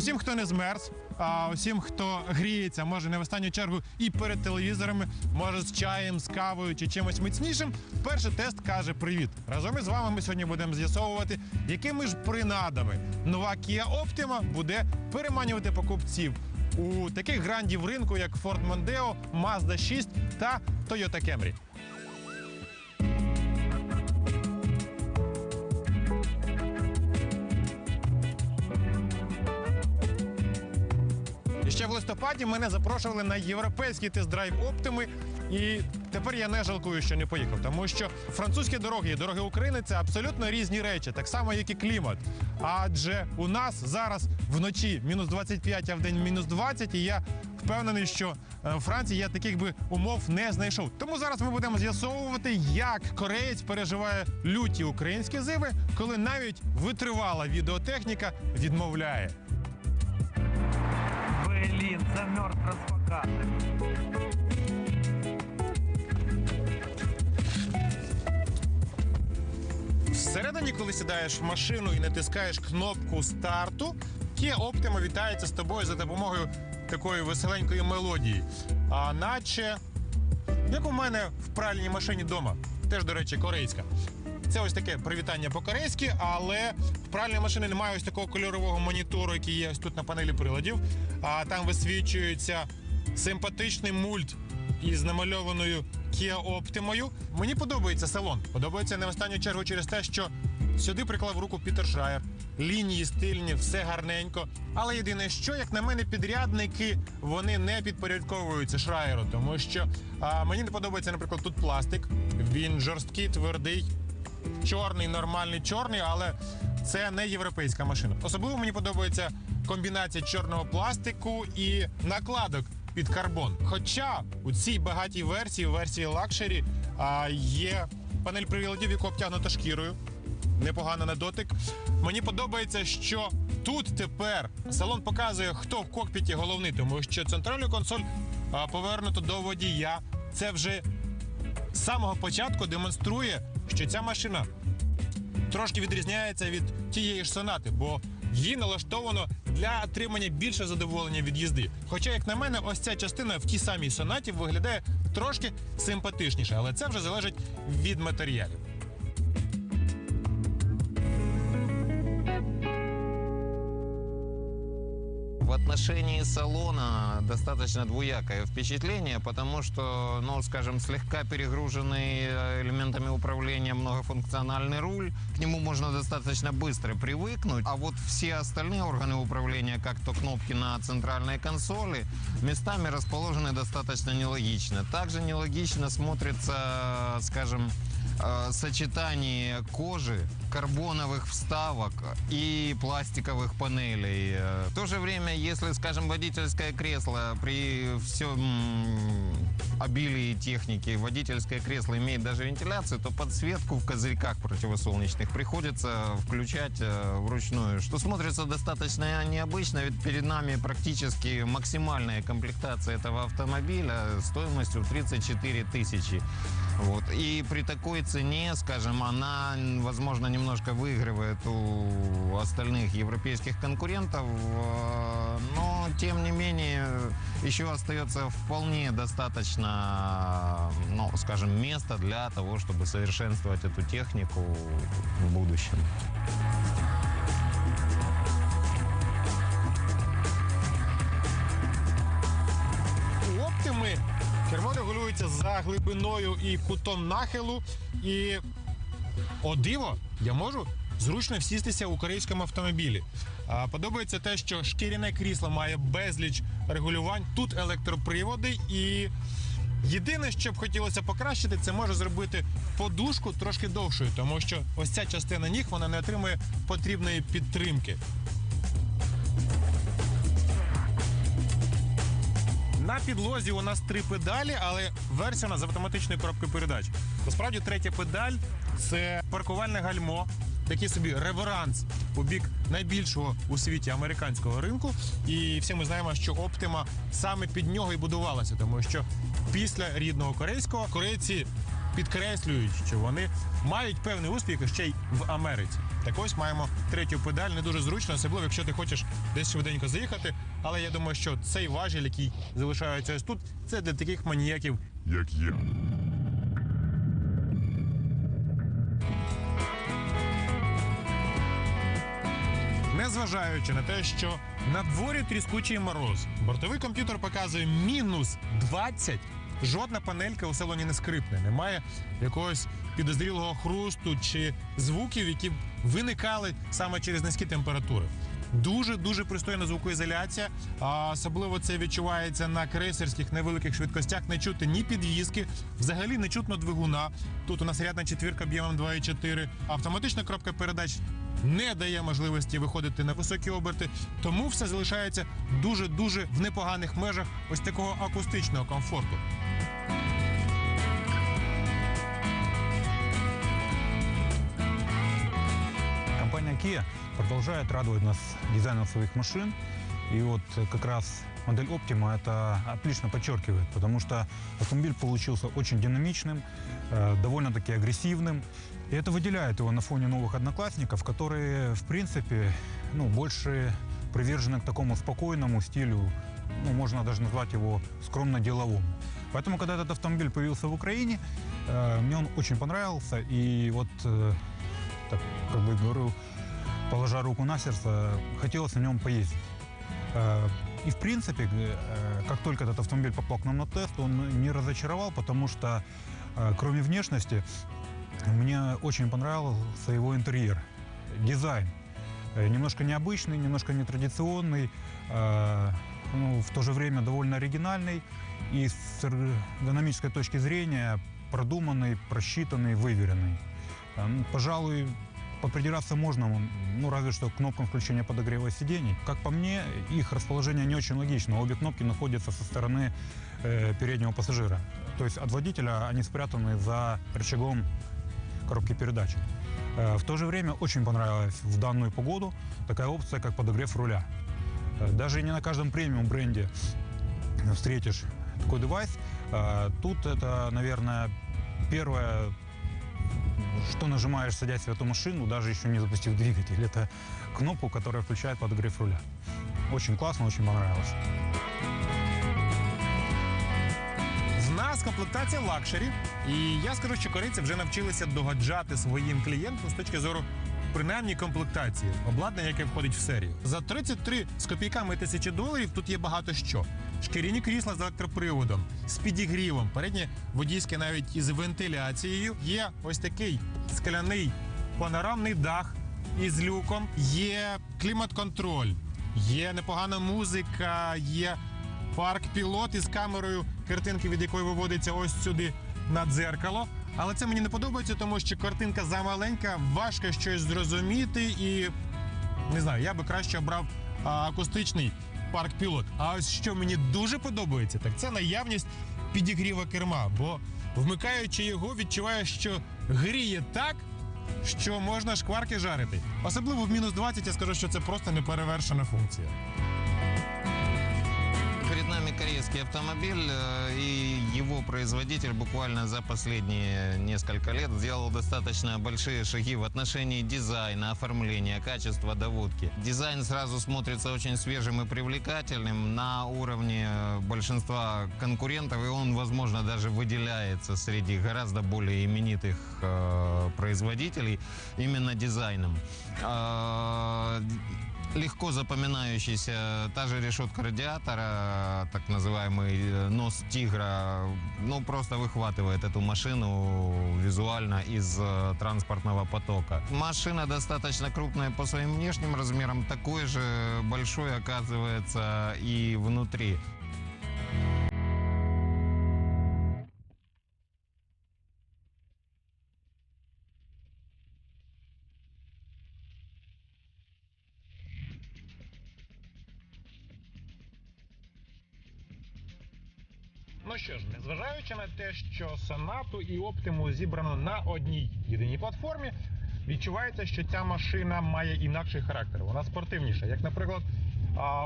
Усім, хто не змерз, а усім, хто гріється, може не в останню чергу і перед телевізорами, може з чаєм, з кавою чи чимось міцнішим. Перший тест каже привіт. Разом із вами ми сьогодні будемо з'ясовувати, якими ж принадами нова Kia Optima буде переманювати покупців у таких грандів ринку, як Ford Mondeo, Mazda 6 та Toyota Camry. Ще в листопаді мене запрошували на європейський тест-драйв Оптими. І тепер я не жалкую, що не поїхав, тому що французькі дороги і дороги України це абсолютно різні речі, так само, як і клімат. Адже у нас зараз вночі мінус 25, а в день мінус 20, і я впевнений, що е, в Франції я таких би умов не знайшов. Тому зараз ми будемо з'ясовувати, як кореєць переживає люті українські зими, коли навіть витривала відеотехніка відмовляє. Замерз расфокатор. Всередині, коли сідаєш в машину і натискаєш кнопку старту, Kia Optima вітається з тобою за допомогою такої веселенької мелодії. А наче як у мене в пральній машині вдома, теж, до речі, корейська. Це ось таке привітання по-корейськи, але в пральній машині немає ось такого кольорового монітору, який є ось тут на панелі приладів. А там висвічується симпатичний мульт із намальованою Kia Optima. Мені подобається салон. Подобається не в останню чергу через те, що сюди приклав руку Пітер Шрайер. Лінії стильні, все гарненько. Але єдине, що, як на мене, підрядники вони не підпорядковуються Шрайеру, тому що а, мені не подобається, наприклад, тут пластик. Він жорсткий, твердий, чорний, нормальний чорний, але це не європейська машина. Особливо мені подобається комбінація чорного пластику і накладок під карбон. Хоча у цій багатій версії, версії лакшері, є панель приладів, яку обтягнута шкірою. Непогано на дотик. Мені подобається, що тут тепер салон показує, хто в кокпіті головний, тому що центральну консоль повернуто до водія. Це вже з самого початку демонструє, що ця машина трошки відрізняється від тієї ж сонати, бо її налаштовано для отримання більше задоволення від їзди. Хоча, як на мене, ось ця частина в тій самій сонаті виглядає трошки симпатичніше, але це вже залежить від матеріалів. отношении салона достаточно двуякое впечатление, потому что, ну, скажем, слегка перегруженный э, элементами управления многофункциональный руль, к нему можно достаточно быстро привыкнуть, а вот все остальные органы управления, как то кнопки на центральной консоли, местами расположены достаточно нелогично. Также нелогично смотрится, скажем, э, сочетание кожи, карбоновых вставок и пластиковых панелей. В то же время, если, скажем, водительское кресло при всем обилии техники, водительское кресло имеет даже вентиляцию, то подсветку в козырьках противосолнечных приходится включать э, вручную, что смотрится достаточно необычно, ведь перед нами практически максимальная комплектация этого автомобиля стоимостью в 34 тысячи. Вот. И при такой цене, скажем, она, возможно, немножко выигрывает у остальных европейских конкурентов, э, но, тем не менее, еще остается вполне достаточно, ну, скажем, места для того, чтобы совершенствовать эту технику в будущем. У оптими кермо регулюється за глибиною і кутом нахилу. І о диво, я можу зручно всістися у корейському автомобілі. А, подобається те, що шкіряне крісло має безліч регулювань. Тут електроприводи і. Єдине, що б хотілося покращити, це може зробити подушку трошки довшою, тому що ось ця частина ніг вона не отримує потрібної підтримки. На підлозі у нас три педалі, але версія у нас з автоматичною коробкою передач. Насправді, третя педаль це паркувальне гальмо, такий собі реверанс у бік найбільшого у світі американського ринку. І всі ми знаємо, що Optima саме під нього і будувалася, тому що після рідного корейського корейці підкреслюють, що вони мають певний успіх ще й в Америці. Так ось маємо третю педаль, не дуже зручно, особливо якщо ти хочеш десь швиденько заїхати. Але я думаю, що цей важіль, який залишається ось тут, це для таких маніяків, як я. Незважаючи на те, що на дворі тріскучий мороз, бортовий комп'ютер показує мінус 20, жодна панелька у салоні не скрипне. Немає якогось підозрілого хрусту чи звуків, які виникали саме через низькі температури. Дуже дуже пристойна звукоізоляція. А особливо це відчувається на крейсерських невеликих швидкостях. Не чути ні підвіски, взагалі не чутно двигуна. Тут у нас рядна четвірка об'ємом 2,4. Автоматична коробка передач не дає можливості виходити на високі оберти, тому все залишається дуже дуже в непоганих межах ось такого акустичного комфорту. Компания Kia продолжает радовать нас дизайном своих машин. И вот как модель Optima это отлично подчеркивает, потому что автомобиль получился очень динамичным, э, довольно-таки агрессивным. И это выделяет его на фоне новых одноклассников, которые, в принципе, ну, больше привержены к такому спокойному стилю, ну, можно даже назвать его скромно-деловому. Поэтому, когда этот автомобиль появился в Украине, э, мне он очень понравился. И вот, э, так как бы говорю, положа руку на сердце, хотелось на нем поездить. Э, И в принципе, э, как только этот автомобиль попал к нам на тест, он не разочаровал, потому что э, кроме внешности мне очень понравился его интерьер, дизайн. Э, Немножко необычный, немножко нетрадиционный, э, ну, в то же время довольно оригинальный и с эргономической точки зрения продуманный, просчитанный, выверенный. Э, ну, Пожалуй, попридираться можно, ну, разве что к кнопкам включения подогрева сидений. Как по мне, их расположение не очень логично. Обе кнопки находятся со стороны э, переднего пассажира. То есть от водителя они спрятаны за рычагом коробки передач. Э, в то же время очень понравилась в данную погоду такая опция, как подогрев руля. Э, Даже не на каждом премиум бренде встретишь такой девайс. Э, Тут это, наверное, первое, что нажимаешь, садясь в эту машину, даже еще не запустив двигатель. Это кнопку, которая включает подогрев руля. Очень классно, очень понравилось. В нас комплектація лакшері, і я скажу, що корейці вже навчилися догоджати своїм клієнтам з точки зору. Принаймні комплектації, обладнання, яке входить в серію. За 33 з копійками тисячі доларів тут є багато що. Шкіряні крісла з електроприводом, з підігрівом, переднє водійське навіть із вентиляцією. Є ось такий скляний панорамний дах із люком, є клімат-контроль, є непогана музика, є парк пілот із камерою, картинки від якої виводиться ось сюди на дзеркало. Але це мені не подобається, тому що картинка замаленька, важко щось зрозуміти, і не знаю, я би краще обрав акустичний парк пілот. А ось що мені дуже подобається, так це наявність підігріва керма. Бо вмикаючи його, відчуваєш, що гріє так, що можна шкварки жарити. Особливо в мінус 20 я скажу, що це просто неперевершена функція. Нами корейский автомобиль, э, и его производитель буквально за последние несколько лет сделал достаточно большие шаги в отношении дизайна, оформления, качества доводки. Дизайн сразу смотрится очень свежим и привлекательным на уровне э, большинства конкурентов, и он, возможно, даже выделяется среди гораздо более именитых э, производителей именно дизайном. А, легко запоминающийся та же решетка радиатора, так называемый э, нос тигра, ну просто выхватывает эту машину визуально из э, транспортного потока. Машина достаточно крупная по своим внешним размерам, такой же большой оказывается и внутри. Ну що ж, незважаючи на те, що сонату і оптиму зібрано на одній єдиній платформі, відчувається, що ця машина має інакший характер. Вона спортивніша. Як, наприклад,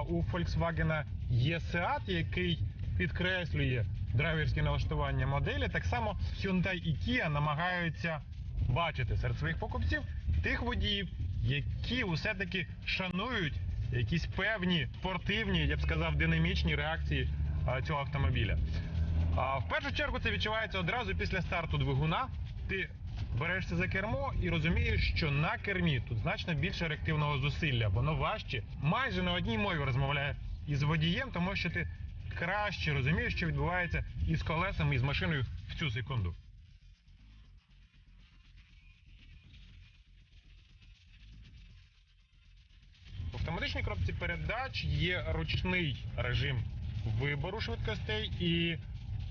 у Volkswagen є Seat, який підкреслює драйверські налаштування моделі. Так само Hyundai і Kia намагаються бачити серед своїх покупців тих водіїв, які все-таки шанують якісь певні спортивні, я б сказав, динамічні реакції цього автомобіля. В першу чергу це відчувається одразу після старту двигуна. Ти берешся за кермо і розумієш, що на кермі тут значно більше реактивного зусилля, воно важче. Майже на одній мові розмовляє із водієм, тому що ти краще розумієш, що відбувається із колесами і з машиною в цю секунду. В автоматичній коробці передач є ручний режим вибору швидкостей, і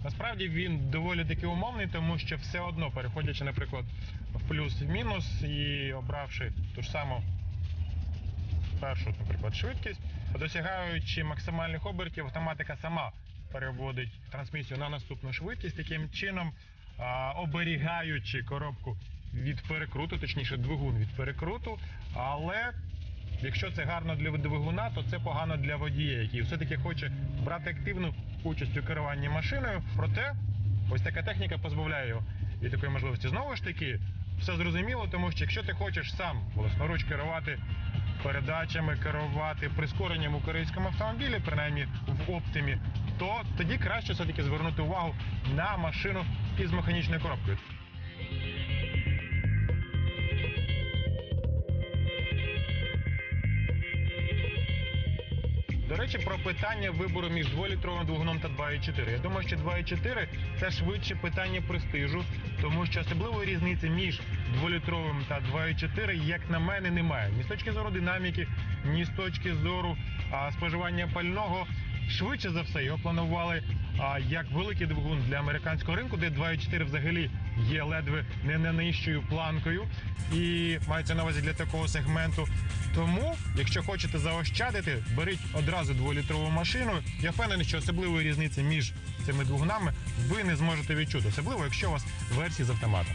насправді він доволі таки умовний, тому що все одно, переходячи, наприклад, в плюс в мінус і обравши ту ж саму першу, наприклад, швидкість, досягаючи максимальних обертів, автоматика сама переводить трансмісію на наступну швидкість, таким чином оберігаючи коробку від перекруту, точніше двигун від перекруту, але Якщо це гарно для двигуна, то це погано для водія, який все-таки хоче брати активну участь у керуванні машиною. Проте ось така техніка позбавляє його від такої можливості. Знову ж таки, все зрозуміло, тому що якщо ти хочеш сам власноруч керувати передачами, керувати прискоренням у корейському автомобілі, принаймні в оптимі, то тоді краще все-таки звернути увагу на машину із механічною коробкою. До речі, про питання вибору між 2-літровим двигуном та 2,4. Я думаю, що 2,4 це швидше питання престижу, тому що особливої різниці між 2-літровим та 2,4, як на мене, немає. Ні з точки зору динаміки, ні з точки зору а, споживання пального. Швидше за все його планували а, як великий двигун для американського ринку, де 2,4 взагалі є ледве не найнижчою планкою, і мається на увазі для такого сегменту. Тому, якщо хочете заощадити, беріть одразу дволітрову машину. Я впевнений, що особливої різниці між цими двигунами ви не зможете відчути, особливо якщо у вас версії з автоматом.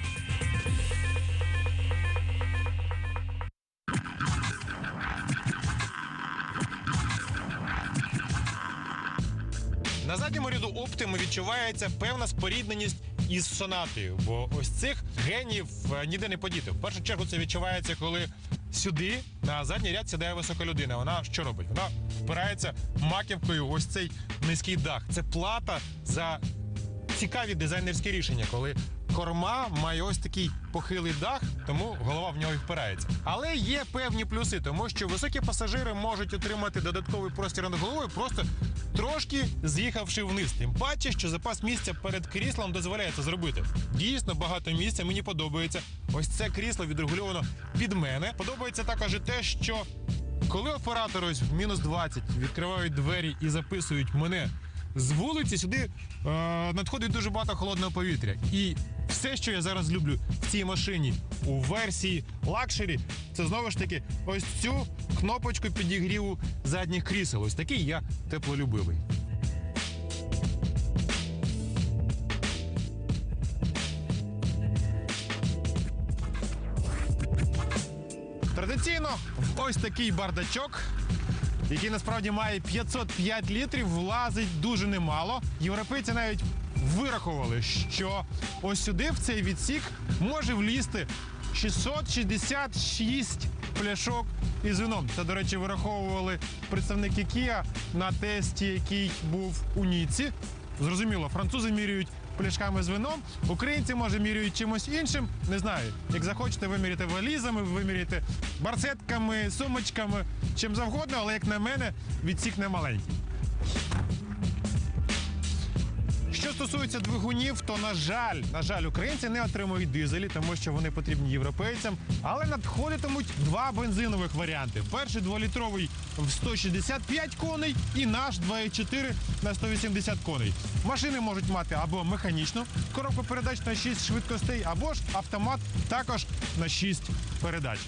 На задньому ряду Optima відчувається певна спорідненість із сонатою, бо ось цих генів е, ніде не подіти. В першу чергу це відчувається, коли сюди на задній ряд сідає висока людина. Вона що робить? Вона впирається маківкою ось цей низький дах. Це плата за цікаві дизайнерські рішення, коли корма має ось такий похилий дах, тому голова в нього і впирається. Але є певні плюси, тому що високі пасажири можуть отримати додатковий простір над головою, просто трошки з'їхавши вниз. Тим паче, що запас місця перед кріслом дозволяє це зробити. Дійсно багато місця. Мені подобається. Ось це крісло відрегульовано під мене. Подобається також і те, що коли оператори ось в мінус 20 відкривають двері і записують мене з вулиці, сюди е, надходить дуже багато холодного повітря. І все, що я зараз люблю в цій машині у версії лакшері, це знову ж таки ось цю кнопочку підігріву задніх крісел. Ось такий я теплолюбивий. Традиційно ось такий бардачок, який насправді має 505 літрів, влазить дуже немало. Європейці навіть вирахували, що ось сюди, в цей відсік, може влізти 666 пляшок із вином. Це, до речі, вираховували представники Kia на тесті, який був у Ніці. Зрозуміло, французи міряють пляшками з вином, українці, може, міряють чимось іншим. Не знаю. Як захочете, виміряти валізами, виміряти барсетками, сумочками, чим завгодно, але як на мене, відсік не маленький. Що стосується двигунів, то на жаль, на жаль, українці не отримують дизелі, тому що вони потрібні європейцям. Але надходитимуть два бензинових варіанти: перший дволітровий в 165 коней і наш 2,4 на 180 коней. Машини можуть мати або механічну коробку передач на 6 швидкостей, або ж автомат також на 6 передач.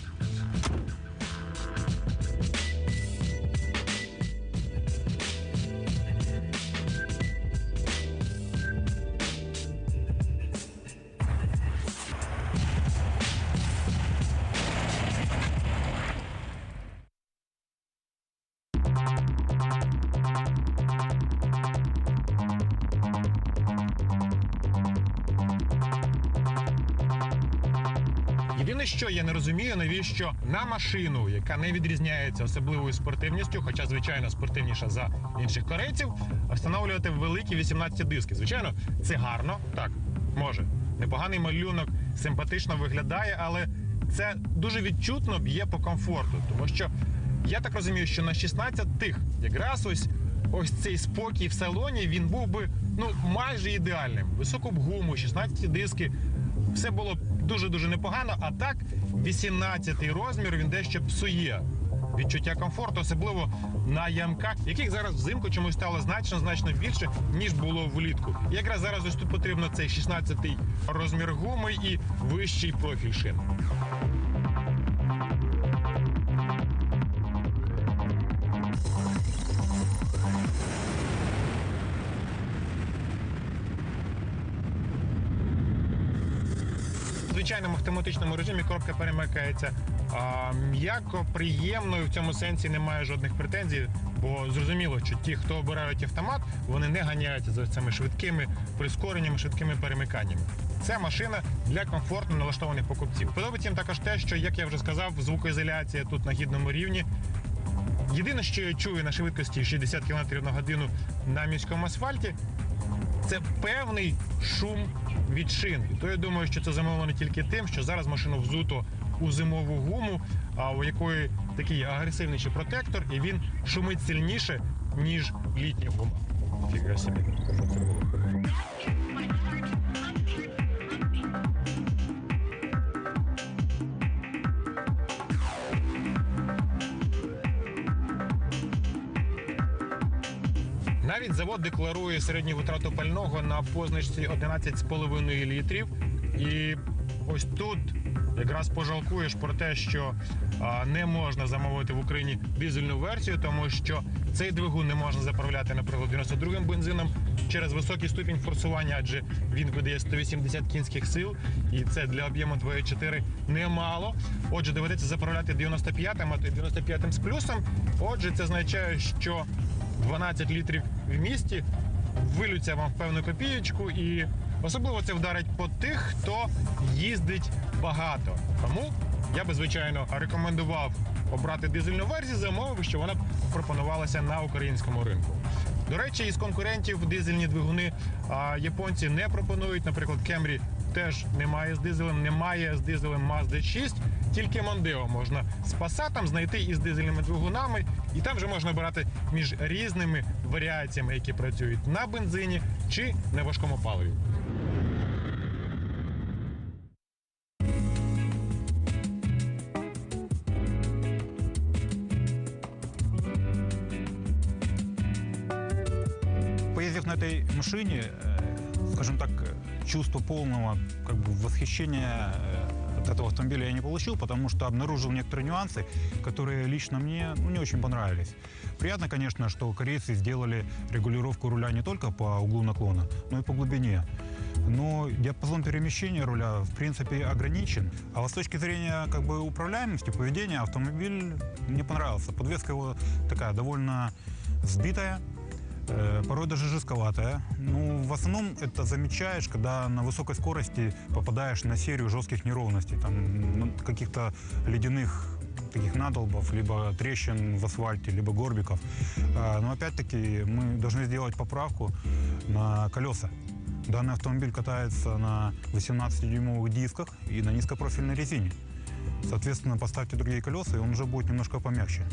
Єдине, що я не розумію, навіщо на машину, яка не відрізняється особливою спортивністю, хоча звичайно спортивніша за інших корейців, встановлювати великі 18 диски. Звичайно, це гарно, так може. Непоганий малюнок, симпатично виглядає, але це дуже відчутно б'є по комфорту, тому що я так розумію, що на 16 тих якраз ось ось цей спокій в салоні він був би ну майже ідеальним. Високу б гуму, 16 диски, все було дуже дуже непогано. А так, 18 розмір він дещо псує відчуття комфорту, особливо на ямках, яких зараз взимку чомусь стало значно значно більше ніж було влітку. І якраз зараз ось тут потрібно цей 16-й розмір гуми і вищий профіль шин. Звичайному автоматичному режимі коробка перемикається а, м'яко, приємно і в цьому сенсі немає жодних претензій, бо зрозуміло, що ті, хто обирають автомат, вони не ганяються за цими швидкими прискореннями, швидкими перемиканнями. Це машина для комфортно налаштованих покупців. Подобається їм також те, що, як я вже сказав, звукоізоляція тут на гідному рівні. Єдине, що я чую на швидкості 60 км на годину на міському асфальті, це певний шум від шин. І то я думаю, що це замовлено тільки тим, що зараз машину взуто у зимову гуму, а у якої такий агресивніший протектор, і він шумить сильніше, ніж літня гума. Фіга собі. Завод декларує середню витрату пального на позначці 11,5 літрів. І ось тут якраз пожалкуєш про те, що не можна замовити в Україні дизельну версію, тому що цей двигун не можна заправляти, наприклад, 92-м бензином через високий ступінь форсування, адже він видає 180 кінських сил, і це для об'єму 2.4 немало. Отже, доведеться заправляти 95-м, а то й 95-м з плюсом. Отже, це означає, що 12 літрів в місті вилються вам в певну копієчку, і особливо це вдарить по тих, хто їздить багато. Тому я би звичайно рекомендував обрати дизельну версію, замовив, що вона пропонувалася на українському ринку. До речі, із конкурентів дизельні двигуни а, японці не пропонують. Наприклад, Camry теж немає з дизелем, немає з дизелем Mazda 6, тільки Mondeo можна з Passat знайти із дизельними двигунами, і там вже можна обирати між різними варіаціями, які працюють на бензині чи на важкому паливі. Поездив на этой машине, э, скажем так, э, чувство полного как бы, восхищения э, от этого автомобиля я не получил, потому что обнаружил некоторые нюансы, которые лично мне ну, не очень понравились. Приятно, конечно, что корейцы сделали регулировку руля не только по углу наклона, но и по глубине. Но диапазон перемещения руля, в принципе, ограничен. А вот с точки зрения как бы, управляемости, поведения, автомобиль мне понравился. Подвеска его такая довольно сбитая, порой даже жестковатая. Ну, в основном это замечаешь, когда на высокой скорости попадаешь на серию жестких неровностей, там, ну, каких-то ледяных таких надолбов, либо трещин в асфальте, либо горбиков. А, Но опять-таки мы должны сделать поправку на колеса. Данный автомобиль катается на 18-дюймовых дисках и на низкопрофильной резине. Соответственно, поставьте другие колеса, и он уже будет немножко помягче.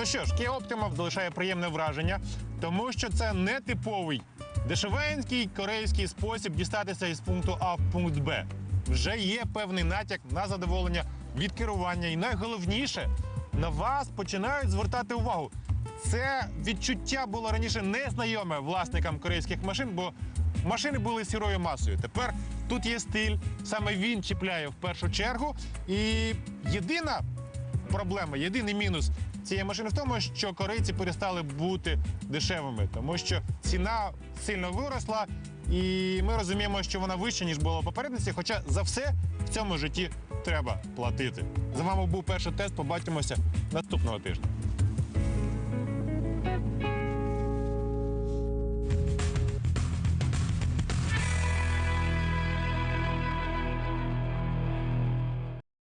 Ну що ж, Kia Optima залишає приємне враження, тому що це не типовий дешевенький корейський спосіб дістатися із пункту А в пункт Б. Вже є певний натяк на задоволення від керування, і найголовніше на вас починають звертати увагу. Це відчуття було раніше незнайоме власникам корейських машин, бо машини були сірою масою. Тепер тут є стиль, саме він чіпляє в першу чергу. І єдина проблема, єдиний мінус цієї машини в тому, що корейці перестали бути дешевими, тому що ціна сильно виросла, і ми розуміємо, що вона вища, ніж була в попередниці. Хоча за все в цьому житті треба платити. За вами був перший тест. Побачимося наступного тижня.